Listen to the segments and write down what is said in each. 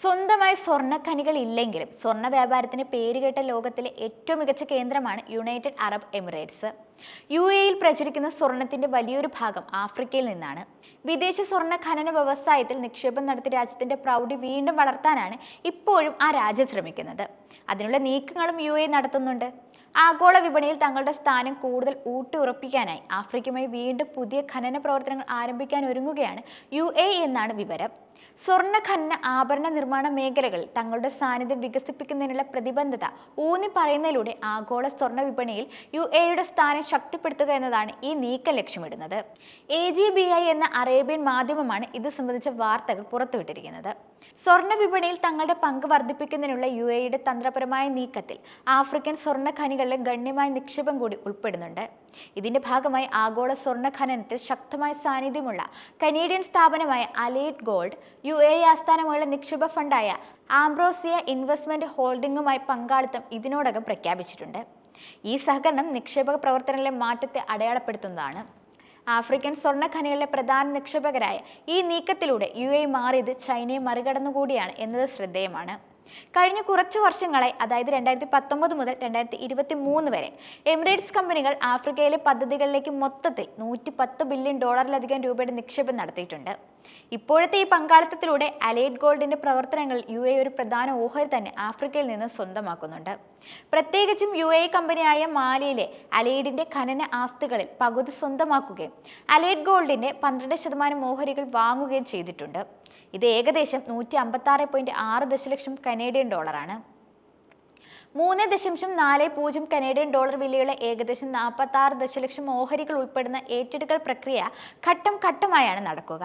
സ്വന്തമായി സ്വർണഖനികൾ ഇല്ലെങ്കിലും സ്വർണ വ്യാപാരത്തിന് പേരുകേട്ട ലോകത്തിലെ ഏറ്റവും മികച്ച കേന്ദ്രമാണ് യുണൈറ്റഡ് അറബ് എമിറേറ്റ്സ്. യു എയിൽ പ്രചരിക്കുന്ന സ്വർണത്തിന്റെ വലിയൊരു ഭാഗം ആഫ്രിക്കയിൽ നിന്നാണ്. വിദേശ സ്വർണ ഖനന വ്യവസായത്തിൽ നിക്ഷേപം നടത്തി രാജ്യത്തിന്റെ പ്രൗഢി വീണ്ടും വളർത്താനാണ് ഇപ്പോഴും ആ രാജ്യം ശ്രമിക്കുന്നത്. അതിനുള്ള നീക്കങ്ങളും യു എ നടത്തുന്നുണ്ട്. ആഗോള വിപണിയിൽ തങ്ങളുടെ സ്ഥാനം കൂടുതൽ ഊട്ടിയുറപ്പിക്കാനായി ആഫ്രിക്കയുമായി വീണ്ടും പുതിയ ഖനന പ്രവർത്തനങ്ങൾ ആരംഭിക്കാൻ ഒരുങ്ങുകയാണ് യു എന്നാണ് വിവരം. സ്വർണ ഖനന ആഭരണ നിർമ്മാണ മേഖലകളിൽ തങ്ങളുടെ സാന്നിധ്യം വികസിപ്പിക്കുന്നതിനുള്ള പ്രതിബദ്ധത ഊന്നി പറയുന്നതിലൂടെ ആഗോള സ്വർണ വിപണിയിൽ യു എയുടെ സ്ഥാനം ശക്തിപ്പെടുത്തുക എന്നതാണ് ഈ നീക്കം ലക്ഷ്യമിടുന്നത്. എ ജി ബി ഐ എന്ന അറേബ്യൻ മാധ്യമമാണ് ഇത് സംബന്ധിച്ച വാർത്തകൾ പുറത്തുവിട്ടിരിക്കുന്നത്. സ്വർണ വിപണിയിൽ തങ്ങളുടെ പങ്ക് വർദ്ധിപ്പിക്കുന്നതിനുള്ള യു എയുടെ തന്ത്രപരമായ നീക്കത്തിൽ ആഫ്രിക്കൻ സ്വർണ ഖനികളിലെ ഗണ്യമായ നിക്ഷേപം കൂടി ഉൾപ്പെടുന്നുണ്ട്. ഇതിന്റെ ഭാഗമായി ആഗോള സ്വർണ ഖനനത്തിൽ ശക്തമായ സാന്നിധ്യമുള്ള കനേഡിയൻ സ്ഥാപനമായ അലേറ്റ് ഗോൾഡ് യു എ ആസ്ഥാനമുള്ള നിക്ഷേപ ഫണ്ടായ ആംബ്രോസിയ ഇൻവെസ്റ്റ്മെന്റ് ഹോൾഡിംഗുമായി പങ്കാളിത്തം ഇതിനോടകം പ്രഖ്യാപിച്ചിട്ടുണ്ട്. ഈ സഹകരണം നിക്ഷേപക പ്രവർത്തനങ്ങളിലെ മാറ്റത്തെ അടയാളപ്പെടുത്തുന്നതാണ്. ആഫ്രിക്കൻ സ്വർണ ഖനികളിലെ പ്രധാന നിക്ഷേപകരായ ഈ നീക്കത്തിലൂടെ യു എ മാറിയത് ചൈനയെ മറികടന്നുകൂടിയാണ് എന്നത് ശ്രദ്ധേയമാണ്. കഴിഞ്ഞ കുറച്ച് വർഷങ്ങളായി അതായത് രണ്ടായിരത്തി പത്തൊമ്പത് മുതൽ രണ്ടായിരത്തി ഇരുപത്തി മൂന്ന് വരെ എമിറേറ്റ്സ് കമ്പനികൾ ആഫ്രിക്കയിലെ പദ്ധതികളിലേക്ക് മൊത്തത്തിൽ നൂറ്റി പത്ത് ബില്യൺ ഡോളറിലധികം രൂപയുടെ നിക്ഷേപം നടത്തിയിട്ടുണ്ട്. ഇപ്പോഴത്തെ ഈ പങ്കാളിത്തത്തിലൂടെ അലൈഡ് ഗോൾഡിന്റെ പ്രവർത്തനങ്ങൾ യു എ ഒരു പ്രധാന ഓഹരി തന്നെ ആഫ്രിക്കയിൽ നിന്ന് സ്വന്തമാക്കുന്നുണ്ട്. പ്രത്യേകിച്ചും യു എ കമ്പനിയായ മാലിയിലെ അലൈഡിന്റെ ഖനന ആസ്തികളിൽ പകുതി സ്വന്തമാക്കുകയും അലൈഡ് ഗോൾഡിന്റെ പന്ത്രണ്ട് ശതമാനം ഓഹരികൾ വാങ്ങുകയും ചെയ്തിട്ടുണ്ട്. ഇത് ഏകദേശം നൂറ്റി അമ്പത്തി ആറ് പോയിന്റ് ആറ് ദശലക്ഷം കനേഡിയൻ ഡോളറാണ് മൂന്ന് ദശാംശം നാല് പൂജ്യം കനേഡിയൻ ഡോളർ വിലയുള്ള ഏകദേശം നാൽപ്പത്തി ആറ് ദശലക്ഷം ഓഹരികൾ ഉൾപ്പെടുന്ന ഏറ്റെടുക്കൽ പ്രക്രിയ ഘട്ടം ഘട്ടമായാണ് നടക്കുക.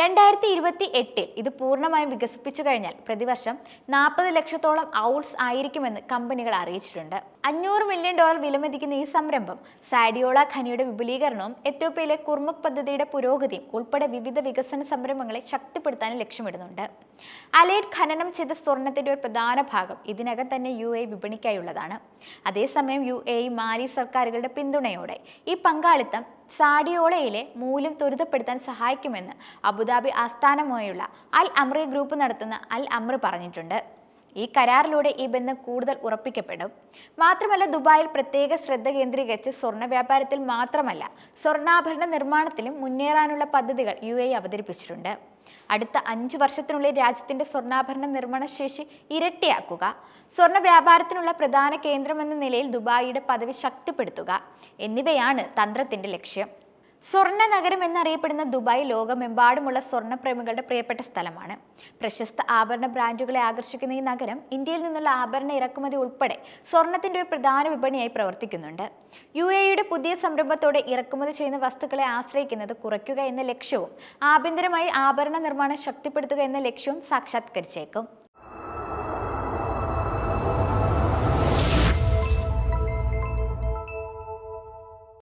രണ്ടായിരത്തി ഇരുപത്തി എട്ടിൽ ഇത് പൂർണമായും വികസിപ്പിച്ചു കഴിഞ്ഞാൽ പ്രതിവർഷം നാൽപ്പത് ലക്ഷത്തോളം ഔട്ട്സ് ആയിരിക്കുമെന്ന് കമ്പനികൾ അറിയിച്ചിട്ടുണ്ട്. അഞ്ഞൂറ് മില്യൺ ഡോളർ വിലമതിക്കുന്ന ഈ സംരംഭം സാഡിയോള ഖനിയുടെ വിപുലീകരണവും എത്യോപ്യയിലെ കുർമുക് പദ്ധതിയുടെ പുരോഗതിയും ഉൾപ്പെടെ വിവിധ വികസന സംരംഭങ്ങളെ ശക്തിപ്പെടുത്താൻ ലക്ഷ്യമിടുന്നുണ്ട്. അലേഡ് ഖനനം ചെയ്ത സ്വർണത്തിന്റെ ഒരു പ്രധാന ഭാഗം ഇതിനകം തന്നെ യു എ വിപണിക്കായുള്ളതാണ്. അതേസമയം യു എ മാലി സർക്കാരുകളുടെ പിന്തുണയോടെ ഈ പങ്കാളിത്തം സാഡിയോളയിലെ മൂല്യം ത്വരിതപ്പെടുത്താൻ സഹായിക്കുമെന്ന് അബുദാബി ആസ്ഥാനമായുള്ള അൽ അമ്രി ഗ്രൂപ്പ് നടത്തുന്ന അൽ അമ്രി പറഞ്ഞിട്ടുണ്ട്. ഈ കരാറിലൂടെ ഈ ബന്ധം കൂടുതൽ ഉറപ്പിക്കപ്പെടും. മാത്രമല്ല ദുബായിൽ പ്രത്യേക ശ്രദ്ധ കേന്ദ്രീകരിച്ച് സ്വർണ വ്യാപാരത്തിൽ മാത്രമല്ല സ്വർണാഭരണ നിർമ്മാണത്തിലും മുന്നേറാനുള്ള പദ്ധതികൾ യു എ അവതരിപ്പിച്ചിട്ടുണ്ട്. അടുത്ത അഞ്ചു വർഷത്തിനുള്ളിൽ രാജ്യത്തിന്റെ സ്വർണാഭരണ നിർമ്മാണ ശേഷി ഇരട്ടിയാക്കുക. സ്വർണ വ്യാപാരത്തിനുള്ള പ്രധാന കേന്ദ്രമെന്ന നിലയിൽ ദുബായിയുടെ പദവി ശക്തിപ്പെടുത്തുക എന്നിവയാണ് തന്ത്രത്തിന്റെ ലക്ഷ്യം. സ്വർണ നഗരം എന്നറിയപ്പെടുന്ന ദുബായ് ലോകമെമ്പാടുമുള്ള സ്വർണപ്രേമികളുടെ പ്രിയപ്പെട്ട സ്ഥലമാണ്. പ്രശസ്ത ആഭരണ ബ്രാൻഡുകളെ ആകർഷിക്കുന്ന ഈ നഗരം ഇന്ത്യയിൽ നിന്നുള്ള ആഭരണ ഇറക്കുമതി ഉൾപ്പെടെ സ്വർണത്തിന്റെ ഒരു പ്രധാന വിപണിയായി പ്രവർത്തിക്കുന്നുണ്ട്. യു എയുടെ പുതിയ സംരംഭത്തോടെ ഇറക്കുമതി ചെയ്യുന്ന വസ്തുക്കളെ ആശ്രയിക്കുന്നത് കുറയ്ക്കുക എന്ന ലക്ഷ്യവും ആഭ്യന്തരമായി ആഭരണ നിർമ്മാണം ശക്തിപ്പെടുത്തുക എന്ന ലക്ഷ്യവും സാക്ഷാത്കരിച്ചേക്കും.